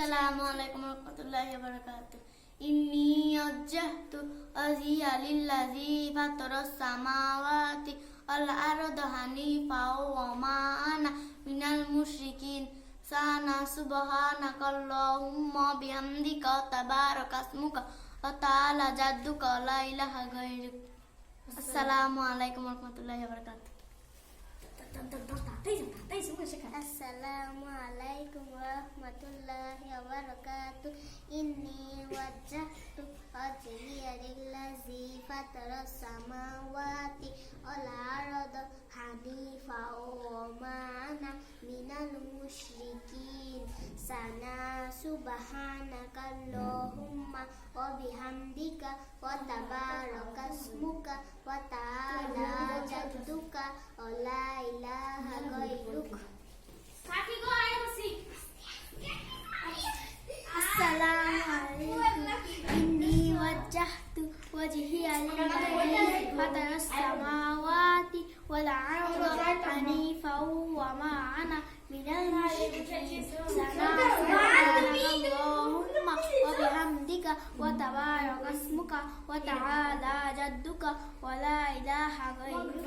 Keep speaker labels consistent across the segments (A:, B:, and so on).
A: আসসালামু আলাইকুম রহমতুল্লাহি বারাকাতু ইন্নি আজ্জাহতু ওয়াজিয়া লিল্লাযী মিনাল মুশরিকিন। সানা
B: সুবহানাকা আল্লাহুম্মা বিহামদিকা তাবারাকাসমুকা ওয়া إني وجهت وجهي للذي فطر السماوات والأرض حنيفا وما أنا من المشركين سنا سبحانك اللهم وبحمدك وتبارك اسمك وتعالى جدك ولا إله غيرك السلام عليكم إني وجهت وجهي للذي فطر السماوات والأرض حنيفا وما أنا من المشركين اللهم وبحمدك وتبارك اسمك وتعالى جدك ولا إله غيرك.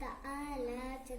B: ta'ala